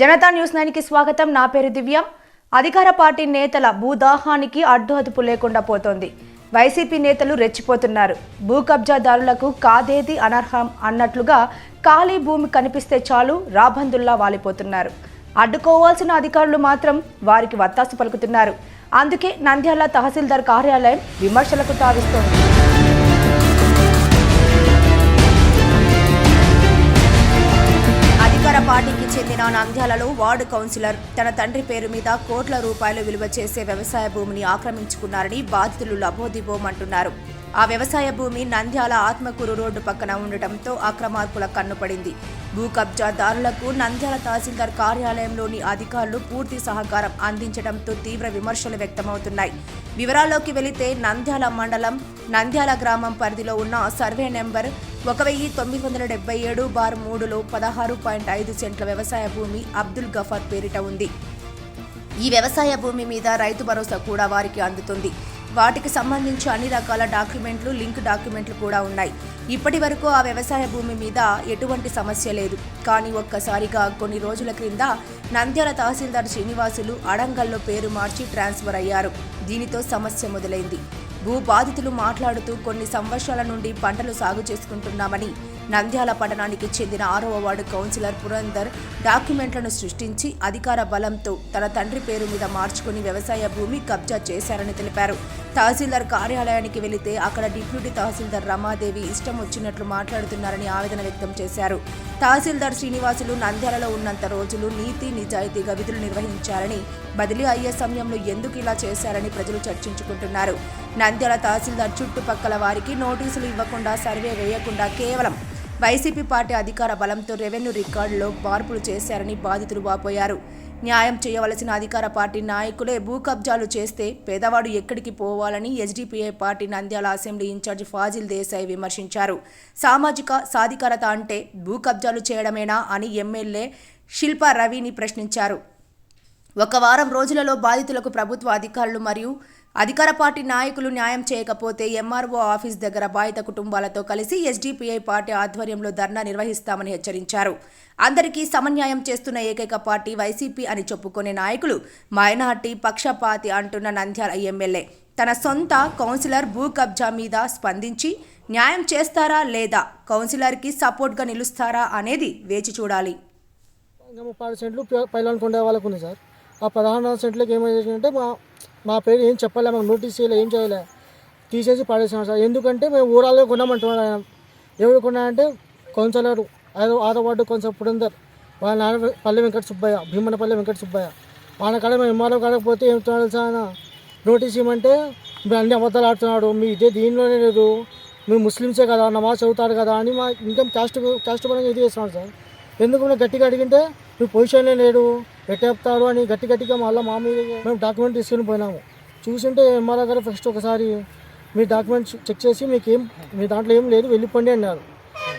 Janata news నైన్కి స్వాగతం. నా పేరు దివ్య. అధికార పార్టీ నేతల భూదాహానికి అడ్డు అదుపు లేకుండా పోతోంది. వైసీపీ నేతలు రెచ్చిపోతున్నారు. భూ కబ్జాదారులకు కాదేది అనర్హం అన్నట్లుగా ఖాళీ భూమి కనిపిస్తే చాలు రాబందుల్లా వాలిపోతున్నారు. అడ్డుకోవాల్సిన అధికారులు మాత్రం వారికి వత్తాసు పలుకుతున్నారు. అందుకే నంద్యాల తహసీల్దార్ కార్యాలయం విమర్శలకు తావిస్తోంది. పార్టీకి నంద్యాలలో వార్డు కౌన్సిలర్. తన తండ్రి పేరు మీద కోట్ల రూపాయలు విలువ చేసే వ్యవసాయ భూమిని ఆక్రమించుకున్నారని బాధితులు లభోదిబోమంటున్నారు ఆ వ్యవసాయ భూమి నంద్యాల ఆత్మకూరు రోడ్డు పక్కన ఉండటంతో అక్రమార్కుల కన్నుపడింది భూ కబ్జాదారులకు నంద్యాల తహసీల్దార్ కార్యాలయంలోని అధికారులు పూర్తి సహకారం అందించడంతో తీవ్ర విమర్శలు వ్యక్తమవుతున్నాయి. వివరాల్లోకి వెళితే నంద్యాల మండలం నంద్యాల గ్రామం పరిధిలో ఉన్న సర్వే నెంబర్ ఒక వెయ్యి తొమ్మిది వందల డెబ్బై ఏడు బార్ మూడులో పదహారు పాయింట్ ఐదు సెంట్ల వ్యవసాయ భూమి అబ్దుల్ గఫార్ పేరిట ఉంది. ఈ వ్యవసాయ భూమి మీద రైతు భరోసా కూడా వారికి అందుతుంది. వాటికి సంబంధించి అన్ని రకాల డాక్యుమెంట్లు లింక్ డాక్యుమెంట్లు కూడా ఉన్నాయి. ఇప్పటి వరకు ఆ వ్యవసాయ భూమి మీద ఎటువంటి సమస్య లేదు. కానీ ఒక్కసారిగా కొన్ని రోజుల క్రింద నంద్యాల తహసీల్దార్ శ్రీనివాసులు అడంగల్లో పేరు మార్చి ట్రాన్స్ఫర్ అయ్యారు. దీనితో సమస్య మొదలైంది. భూ బాధితులు మాట్లాడుతూ కొన్ని సంవత్సరాల నుండి పంటలు సాగు చేసుకుంటున్నామని నంద్యాల పట్టణానికి చెందిన ఆరవ వార్డు కౌన్సిలర్ పురందర్ డాక్యుమెంట్లను సృష్టించి అధికార బలంతో తన తండ్రి పేరు మీద మార్చుకుని వ్యవసాయ భూమి కబ్జా చేశారని తెలిపారు. తహసీల్దార్ కార్యాలయానికి వెళితే అక్కడ డిప్యూటీ తహసీల్దార్ రమాదేవి ఇష్టం వచ్చినట్లు మాట్లాడుతున్నారని ఆవేదన వ్యక్తం చేశారు. తహసీల్దార్ శ్రీనివాసులు నంద్యాలలో ఉన్నంత రోజులు నీతి నిజాయితీగా విధులు నిర్వహించారని బదిలీ అయ్యే సమయంలో ఎందుకు ఇలా చేశారని ప్రజలు చర్చించుకుంటున్నారు. నంద్యాల తహసీల్దార్ చుట్టుపక్కల వారికి నోటీసులు ఇవ్వకుండా సర్వే వేయకుండా కేవలం వైసీపీ పార్టీ అధికార బలంతో రెవెన్యూ రికార్డులో మార్పులు చేశారని బాధితులు వాపోయారు. న్యాయం చేయవలసిన అధికార పార్టీ నాయకులే భూ కబ్జాలు చేస్తే పేదవాడు ఎక్కడికి పోవాలని SDPI party Nandyal assembly in-charge Fazil Desai విమర్శించారు. సామాజిక సాధికారత అంటే భూ కబ్జాలు చేయడమేనా అని ఎమ్మెల్యే శిల్పా రవిని ప్రశ్నించారు. ఒక వారం రోజులలో బాధితులకు ప్రభుత్వ అధికారులు మరియు అధికార పార్టీ నాయకులు న్యాయం చేయకపోతే ఎంఆర్ఓ ఆఫీస్ దగ్గర బాధిత కుటుంబాలతో కలిసి ఎస్డిపిఐ పార్టీ ఆధ్వర్యంలో ధర్నా నిర్వహిస్తామని హెచ్చరించారు. అందరికీ సమన్యాయం చేస్తున్న ఏకైక పార్టీ వైసీపీ అని చెప్పుకునే నాయకులు మైనార్టీ పక్షపాతి అంటున్న నంద్యాల ఎమ్మెల్యే. తన సొంత కౌన్సిలర్ భూ కబ్జా మీద స్పందించి న్యాయం చేస్తారా లేదా కౌన్సిలర్కి సపోర్ట్గా నిలుస్తారా అనేది వేచి చూడాలి. ముప్పై సెంట్లు పైలాన్ వాళ్ళకు ఉంది సార్. ఆ పదహారు సెంట్లకి ఏమైందంటే మా మా పేరు ఏం చెప్పలే మాకు నోటీస్ చేయలే ఏం చేయలే. తీసేసి పడేసాం సార్. ఎందుకంటే మేము ఊరాల్లో కొన్నామంటున్నాడు ఆయన. ఎవరు కొన్నాడంటే కౌన్సిలర్ ఆరో ఆరో వార్డు కౌన్సిలర్ పురందర్ వాళ్ళ నాన్న పల్లె వెంకట సుబ్బయ్య భీమనపల్లి వెంకట సుబ్బయ్య. వాళ్ళ కాడ మేము ఎంఆర్ఓ కాడకపోతే ఏం తెలుసా ఆయన? నోటీస్ ఇవ్వమంటే మీరు అన్ని అబద్ధాలు ఆడుతున్నాడు. మీ ఇదే దీనిలోనే లేదు. మీరు ముస్లిమ్సే కదా నమాజ్ చదువుతారు కదా అని మా ఇంకా క్యాస్ట్ క్యాస్ట్ పరంగా ఇది చేస్తున్నాడు సార్. ఎందుకు మేము గట్టిగా అడిగింటే మీ పొజిషన్లే లేడు. ఎట్టేపుతారు అని గట్టి గట్టిగా మళ్ళీ మా మీద మేము డాక్యుమెంట్ తీసుకుని పోయినాము. చూసింటే ఎంఆర్ఆర్ గారు ఫస్ట్ ఒకసారి మీ డాక్యుమెంట్స్ చెక్ చేసి మీకు ఏం మీ దాంట్లో ఏం లేదు వెళ్ళిపోండి అన్నారు.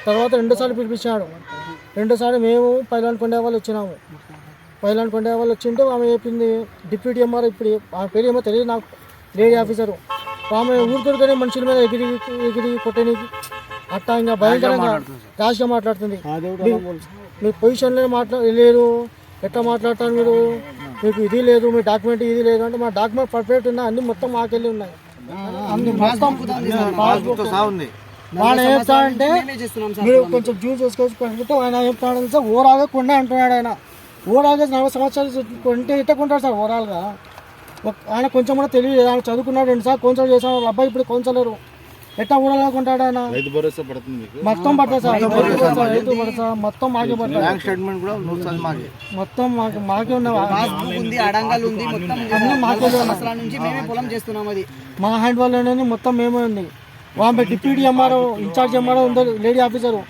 తర్వాత రెండోసారి పిలిపించాడు. రెండోసారి మేము పైలాన్ కొండే వాళ్ళు వచ్చినాము. పైలాన్ కొండే వాళ్ళు వచ్చింటే ఆమె చెప్పింది డిప్యూటీ ఎంఆర్ ఇప్పుడు ఆ పేరు ఏమో తెలియదు నాకు లేడీ ఆఫీసరు. ఆమె ఊరికొరికనే మనుషుల మీద ఎగిరి ఎగిరి కొట్టడానికి అట్టా ఇంకా భయంకరంగా రాష్గా మాట్లాడుతుంది. మీ- పొజిషన్లో మాట్లా లేదు ఎట్లా మాట్లాడతారు మీరు? మీకు ఇది లేదు మీ డాక్యుమెంట్ ఇది లేదు అంటే మా డాక్యుమెంట్ పర్ఫెక్ట్ ఉన్నాయి అన్ని మొత్తం మాకెళ్ళి ఉన్నాయి. అన్ని మొత్తం పాస్బుక్ ఆయన ఏం చెప్తాడంటే మీరు కొంచెం జ్యూస్ చేసుకోవచ్చు ఆయన ఏం చెప్తాడు సార్? ఓవరాల్గా కొండ అంటున్నాడు ఆయన. ఓవరాల్గా నలభై సంవత్సరాలు కొంటే ఇట్టకుంటాడు సార్ ఓవరాల్గా ఒక- ఆయన కొంచెం కూడా తెలియదు ఆయన చదువుకున్నాడు రెండు సార్లు కౌన్సిలర్ చేశాడు వాళ్ళ అబ్బాయి ఇప్పుడు కౌన్సిలర్ ఎట్లా ఊరల్గా కొంటాడు ఆయన రైతు భరోసా పడుతుంది మీకు? మొత్తం పడుతుంది సార్. రైతు భరోసా, మొత్తం మాకే పడుతుంది బ్యాంక్ స్టేట్మెంట్ కూడా నూరు సార్లు మాకే. మొత్తం మాకు మాకే ఉన్న పాస్బుక్ ఉంది అడంగల్ ఉంది మొత్తం అన్ని మాకే ఉన్నాయి. సంవత్సరాల నుంచి మేమే పొలం చేస్తున్నాం అది. మా హ్యాండ్ వాళ్ళలోనే మొత్తం మేమే ఉంది. ఆమె డిప్యూటీ ఎంఆర్ఓ ఇన్ఛార్జ్ ఎంఆర్ఓ ఉంది లేడీ ఆఫీసరు.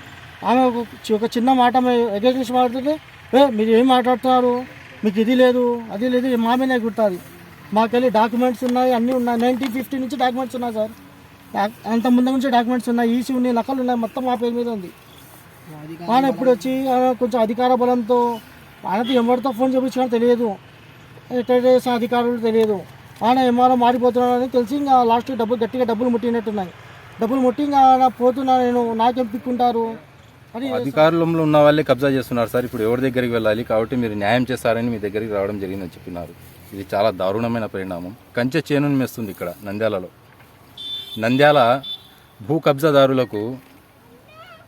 ఆమె ఒక చి- ఒక చిన్న మాట ఎగ్జిక్యూటివ్ మాట్లాడితే ఏ మీరు ఏం మాట్లాడుతున్నారు? మీకు ఇది లేదు అది లేదు మా మీద కుడుతుంది మాకెళ్ళి డాక్యుమెంట్స్ ఉన్నాయి అన్నీ ఉన్నాయి. నైన్టీన్ ఫిఫ్టీ నుంచి డాక్యుమెంట్స్ ఉన్నాయి సార్. అంత ముందు నుంచి డాక్యుమెంట్స్ ఉన్నాయి ఈసీ ఉన్నాయి నకలు ఉన్నాయి మొత్తం మా పేరు మీద ఉంది. ఆయన ఇప్పుడు వచ్చి కొంచెం అధికార బలంతో ఆయనతో ఎవరితో ఫోన్ చేయించినా తెలియదు. ఎట్లా అధికారులు తెలియదు. ఆయన ఎంఆర్ఓ మారిపోతున్నాడని తెలిసి ఇంకా లాస్ట్ డబ్బులు గట్టిగా డబ్బులు ముట్టినట్టున్నాయి. డబ్బులు ముట్టి ఇంకా ఆయన పోతున్నా నేను నాకేం పిక్కుంటారు? అని అధికారంలో ఉన్న వాళ్ళే కబ్జా చేస్తున్నారు సార్. ఇప్పుడు ఎవరి దగ్గరికి వెళ్ళాలి? కాబట్టి మీరు న్యాయం చేస్తారని మీ దగ్గరికి రావడం జరిగిందని చెప్పినారు. ఇది చాలా దారుణమైన పరిణామం. కంచె చేనుని మేస్తుంది ఇక్కడ నంద్యాలలో. నంద్యాల భూ కబ్జాదారులకు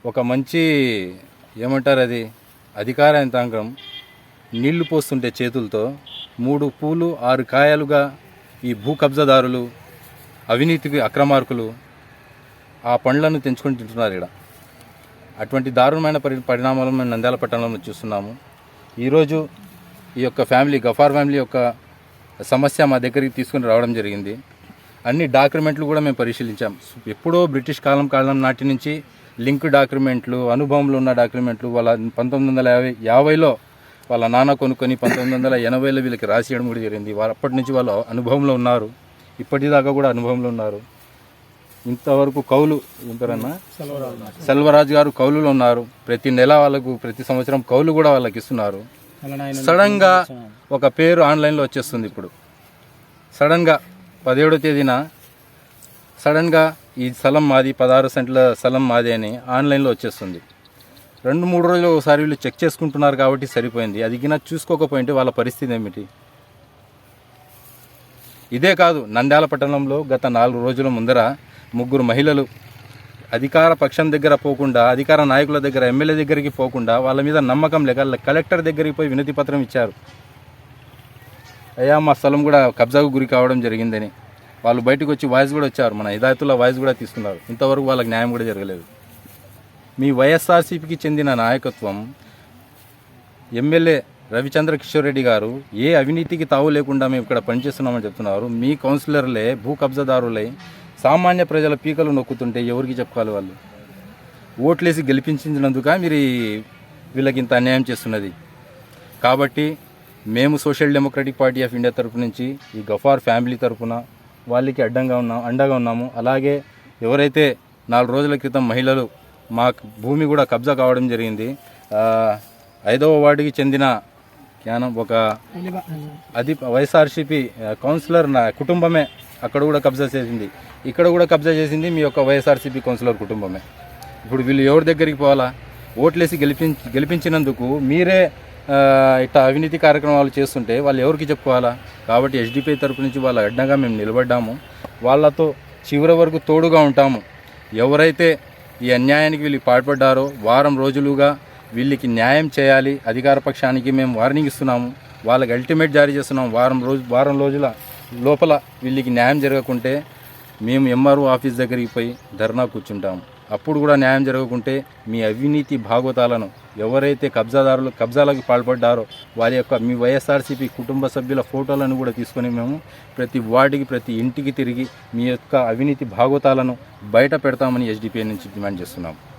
ఒక మంచి ఏమంటారు అది అధికార యంత్రాంగం నీళ్ళు పోస్తుంటే చేతులతో మూడు పూలు ఆరు కాయలుగా ఈ భూ కబ్జాదారులు అవినీతికి అక్రమార్కులు ఆ పండ్లను తెంచుకొని తింటున్నారు ఇక్కడ అటువంటి దారుణమైన పరి పరిణామాలను మేము నంద్యాల పట్టణంలో చూస్తున్నాము. ఈరోజు ఈ యొక్క ఫ్యామిలీ గఫార్ ఫ్యామిలీ యొక్క సమస్య మా దగ్గరికి తీసుకుని రావడం జరిగింది. అన్ని డాక్యుమెంట్లు కూడా మేము పరిశీలించాం. ఎప్పుడో బ్రిటిష్ కాలం కాలం నాటి నుంచి లింక్ డాక్యుమెంట్లు అనుభవంలో ఉన్న డాక్యుమెంట్లు వాళ్ళ పంతొమ్మిది వందల యాభై యాభైలో వాళ్ళ నాన్న కొనుక్కొని పంతొమ్మిది వందల ఎనభైలో వీళ్ళకి రాసియడం కూడా జరిగింది. వారు అప్పటి నుంచి వాళ్ళు అనుభవంలో ఉన్నారు. ఇప్పటిదాకా కూడా అనుభవంలో ఉన్నారు. ఇంతవరకు కౌలు ఏంటారన్నా సెల్వరాజు గారు కౌలులో ఉన్నారు. ప్రతి నెల వాళ్ళకు ప్రతి సంవత్సరం కౌలు కూడా వాళ్ళకి ఇస్తున్నారు. సడన్గా ఒక పేరు ఆన్లైన్లో వచ్చేస్తుంది ఇప్పుడు. సడన్గా పదిహేడో తేదీన సడన్గా ఈ స్థలం మాది పదహారు సెంట్ల స్థలం మాది అని ఆన్లైన్లో వచ్చేస్తుంది. రెండు మూడు రోజులు ఒకసారి వీళ్ళు చెక్ చేసుకుంటున్నారు కాబట్టి సరిపోయింది. అది గిన చూసుకోకపోయింటే వాళ్ళ పరిస్థితి ఏమిటి? ఇదే కాదు నంద్యాల పట్టణంలో గత నాలుగు రోజుల ముందర ముగ్గురు మహిళలు అధికార పక్షం దగ్గర పోకుండా అధికార నాయకుల దగ్గర ఎమ్మెల్యే దగ్గరికి పోకుండా వాళ్ళ మీద నమ్మకం లేక కలెక్టర్ దగ్గరికి పోయి వినతి పత్రం ఇచ్చారు. అయ్యా మా స్థలం కూడా కబ్జాకు గురి కావడం జరిగిందని. వాళ్ళు బయటకు వచ్చి వాయిస్ కూడా వచ్చారు. మన హిదాయతుల్లా వాయిస్ కూడా తీసుకున్నారు. ఇంతవరకు వాళ్ళకి న్యాయం కూడా జరగలేదు. మీ వైఎస్ఆర్సీపీకి చెందిన నాయకత్వం ఎమ్మెల్యే రవిచంద్ర కిషోర్ రెడ్డి గారు ఏ అవినీతికి తావు లేకుండా మేము ఇక్కడ పనిచేస్తున్నామని చెప్తున్నారు. మీ కౌన్సిలర్లే భూ కబ్జాదారులై సామాన్య ప్రజల పీకలు నొక్కుతుంటే ఎవరికి చెప్పుకోవాలి వాళ్ళు? ఓట్లేసి గెలిపించినందుక మీరు వీళ్ళకి ఇంత అన్యాయం చేస్తున్నది? కాబట్టి మేము social democratic party of India తరపు నుంచి ఈ గఫార్ ఫ్యామిలీ తరపున వాళ్ళకి అడ్డంగా ఉన్నాం అండగా ఉన్నాము. అలాగే ఎవరైతే నాలుగు రోజుల క్రితం మహిళలు మా భూమి కూడా కబ్జా కావడం జరిగింది ఐదవ వార్డుకి చెందిన జ్ఞానం ఒక అది వైఎస్ఆర్సీపీ కౌన్సిలర్ నా కుటుంబమే అక్కడ కూడా కబ్జా చేసింది. ఇక్కడ కూడా కబ్జా చేసింది మీ యొక్క వైఎస్ఆర్సీపీ కౌన్సిలర్ కుటుంబమే. ఇప్పుడు వీళ్ళు ఎవరి దగ్గరికి పోవాలా? ఓట్లేసి గెలిపించి గెలిపించినందుకు మీరే ఇట్లా అవినీతి కార్యక్రమాలు చేస్తుంటే వాళ్ళు ఎవరికి చెప్పుకోవాలా? కాబట్టి ఎస్డిపిఐ తరపు నుంచి వాళ్ళ అడ్డంగా మేము నిలబడ్డాము. వాళ్ళతో చివరి వరకు తోడుగా ఉంటాము. ఎవరైతే ఈ అన్యాయానికి వీళ్ళు పాల్పడ్డారో వారం రోజులుగా వీళ్ళకి న్యాయం చేయాలి అధికార పక్షానికి మేము వార్నింగ్ ఇస్తున్నాము. వాళ్ళకి అల్టిమేట్ జారీ చేస్తున్నాం. వారం రోజు వారం రోజుల లోపల వీళ్ళకి న్యాయం జరగకుంటే మేము ఎంఆర్ఓ ఆఫీస్ దగ్గరికి పోయి ధర్నా కూర్చుంటాము. అప్పుడు కూడా న్యాయం జరగకుంటే మీ అవినీతి భాగవతాలను ఎవరైతే కబ్జాదారులు కబ్జాలకు పాల్పడ్డారో వారి యొక్క మీ వైఎస్ఆర్సీపీ కుటుంబ సభ్యుల ఫోటోలను కూడా తీసుకొని మేము ప్రతి వార్డుకి ప్రతి ఇంటికి తిరిగి మీ యొక్క అవినీతి భాగవతాలను బయట పెడతామని ఎస్డిపిఐ నుంచి డిమాండ్ చేస్తున్నాము.